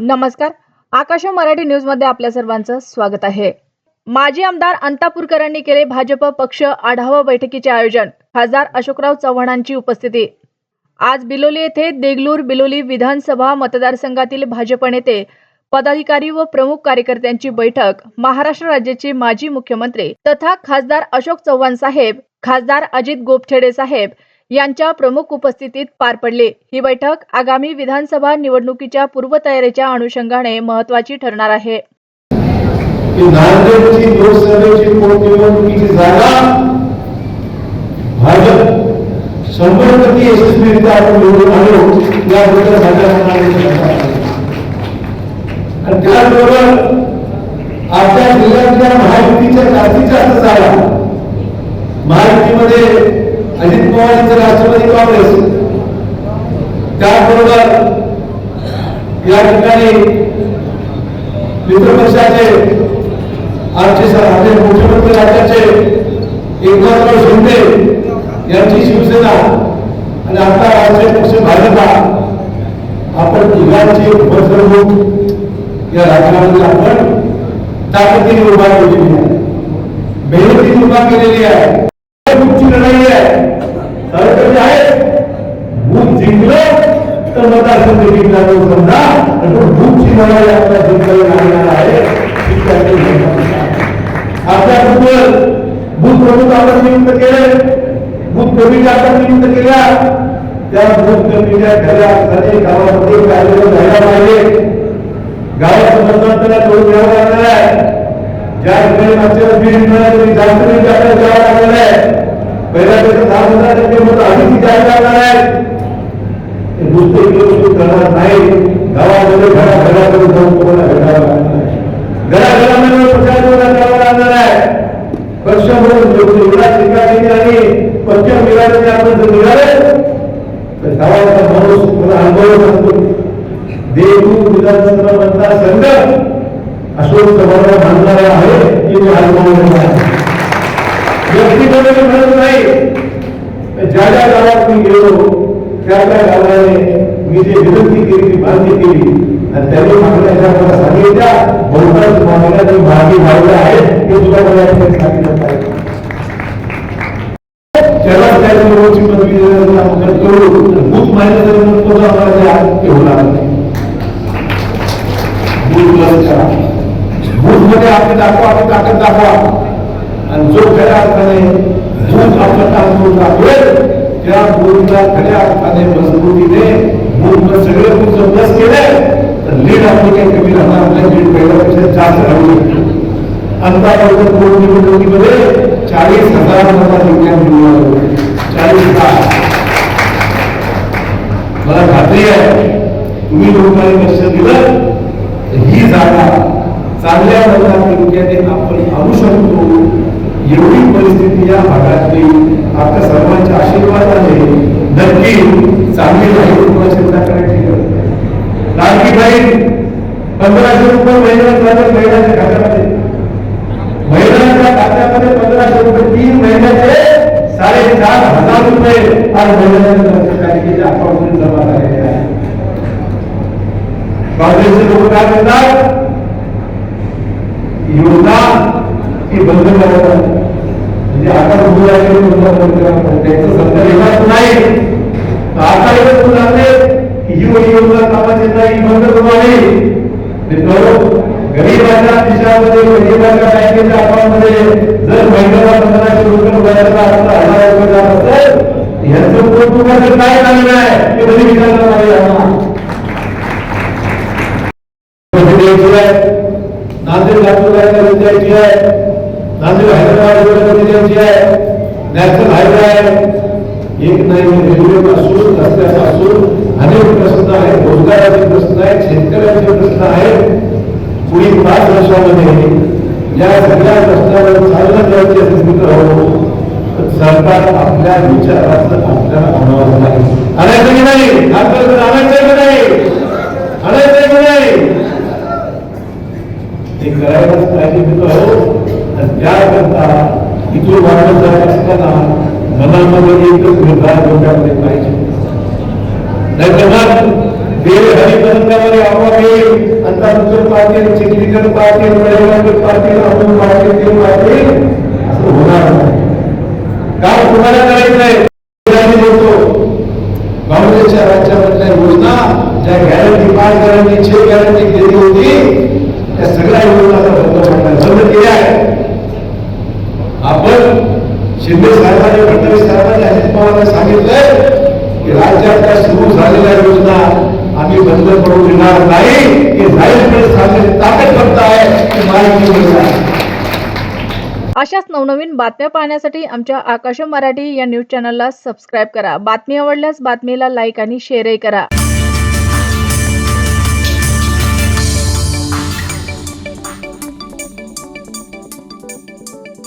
नमस्कार. आकाश मराठी न्यूजमध्ये आपल्या सर्वांचं स्वागत आहे. माजी आमदार अंतापूरकरांनी केले भाजप पक्ष आढावा बैठकीचे आयोजन. खासदार अशोकराव चव्हाणांची उपस्थिती. आज बिलोली येथे देगलूर बिलोली विधानसभा मतदारसंघातील भाजप नेते पदाधिकारी व प्रमुख कार्यकर्त्यांची बैठक महाराष्ट्र राज्याचे माजी मुख्यमंत्री तथा खासदार अशोक चव्हाण साहेब खासदार अजित गोपछेडे साहेब यांच्या प्रमुख उपस्थितीत पार पडली. ही बैठक आगामी विधानसभा निवडणुकीच्या पूर्वतयारीच्या अनुषंगाने महत्वाची ठरणार आहे. आपल्या जिल्ह्यातल्या महायुतीच्या जास्तीत जास्त जागा महायुतीमध्ये अजित पवार यांचं राष्ट्रवादी काँग्रेस त्याचबरोबर या ठिकाणी मित्रपक्षाचे आमचे आमचे आपले मुख्यमंत्री राज्याचे एकनाथराव शिंदे यांची शिवसेना आणि आता राष्ट्रीय पक्ष भाजपा आपण तिघांची उपद्रवूक या राज्यामध्ये आपण ताकदीने उभा केलेली आहे. मेहनतीने उभा केलेली आहे. तर मतदारसंघ जिंकला तो समजा आणि तो बूथची लढाई आपल्या जिंकावी लागणार आहे ही त्याची भूमिका आहे. आपल्या बूथवर बूथ प्रमुख आपण नियुक्त केले बूथ कमिटी आपण नियुक्त केल्या त्या बूथ कमिटीच्या खऱ्या अर्थाने गावामध्ये कार्यक्रम व्हायला पाहिजे गावाचं त्याला थोडं द्यावं लागणार आहे ज्या ठिकाणी मागच्या बीड मिळालं तरी नाही आपल्याला द्यावं लागणार आहे पहिल्या त्याचं दहा पंधरा टक्के मत अधिक द्यायला लागणार ते नुसतं इकडे करणार नाही गावामध्ये घरा घराकडे जाऊन तुम्हाला भेटावं घराघरामध्ये प्रचार करावा लागणार आहे पक्षामधून एवढा ठिकाणी आणि पक्ष मिळाले आपण जर निघाले तर गावाचा माणूस तुम्हाला अनुभव असतो देवू विधानसभा मतदारसंघ अशोक चव्हाणला मानणारा आहे की तो अनुभव व्यक्तिगत म्हणत नाही ज्या ज्या गावात मी गेलो त्या त्या कारणाने मी जे विनंती केली ती मान्य केली. आणि त्यांनी मागण्याच्या मला सांगितल्या बहुतांश मागण्या मी मागे लावल्या आहेत ते सुद्धा मला सांगितलं पाहिजे. त्याला त्या निवडची पदवी करू तर आम्हाला ते नाही. मध्ये आपण दाखवा आपण ताकद दाखवा. आणि जो खऱ्या अर्थाने बूथ आपलं काम करून दाखवेल. त्या बूथला खऱ्या अर्थाने मजबूतीने बूथ सगळे जर प्लस केले तर लीड आपली काही कमी राहणार नाही लीड पहिल्यापेक्षा जास्त राहू शकते अंतापर्यंत पोट निवडणुकीमध्ये चाळीस हज़ार मताधिक्यात निवडून आले. चाळीस हज़ार। मला खात्री आहे तुम्ही लोकांनी लक्ष दिलं ही जागा। चांगल्या मतदारसंख्येने आपण आणू शकतो एवढी परिस्थिती या भागातली आपल्या सर्वांच्या आशीर्वादाने नक्की चांगली राहील तुम्हाला चिंता करायची गरज नाही. लाडकी बहीण पंधराशे रुपये महिन्यात महिन्याच्या खात्यामध्ये. महिन्याच्या खात्यामध्ये पंधराशे रुपये तीन महिन्याचे साडेचार हजार रुपये आज महिन्याच्या नगरपालिकेच्या अकाउंटमध्ये जमा झालेले आहे. काँग्रेसचे लोक काय म्हणतात? योजना ही बंद करतात म्हणजे आता आहे नाही. आता एवढं तू ही योजना कामाची नाही बंद गरीबाच्या गरीबाच्या बँकेच्या अकाउंटमध्ये. जर महिन्याला पंधराशे रुपये रुपयाचा आता हजार रुपये जात असेल काय आहे ते कधी विचारलं नाही नांदेड लातूर लाईनला आहे नांदेड हैदराबाद रोडला आहे नॅशनल हायवे आहे एक नाही रेल्वे रस्त्यापासून अनेक प्रश्न आहेत रोजगाराचे प्रश्न आहेत शेतकऱ्यांचे प्रश्न आहेत. पुढील पाच वर्षामध्ये या सगळ्या प्रश्नावर चालना द्यायची तर सरकार आपल्या विचाराचं आपल्याला आणावं लागेल आणायचं की नाही? आपल्याला आणायचं की नाही? आणायचं की नाही? ते करायलाच पाहिजे मित्र हो आणि त्याकरता इथून वाटत जात असताना मनामध्ये एकच निर्धार डोक्यामध्ये पाहिजे. नाही तर मग देव हरिपर्यंतामध्ये आपोआप येईल सत्ता दुसरं पाटील चिखलीकर पाटील वडेगावकर पाटील अमोल पाटील ते पाटील असं होणार नाही. काम कुणाला करायचं मी काँग्रेसच्या राज्यामधल्या योजना ज्या गॅरंटी पाच गॅरंटी छे गॅरंटी दिली होती त्या सगळ्या योजना आता बंद पडल्या बंद केल्या आहेत आपण शिंदे साहेबांनी फडणवीस साहेबांनी सांगितलंय की राज्यातल्या सुरू झालेल्या योजना आम्ही बंद पडू देणार नाही हे जाहीरपणे सांगण्याची ताकद फक्त आहे की महाराष्ट्र अशाच नवनवीन बातम्या पाहण्यासाठी आमच्या आकाश मराठी या न्यूज चॅनलला सबस्क्राईब करा. बातमी आवडल्यास बातमीला लाईक आणि शेअरही करा.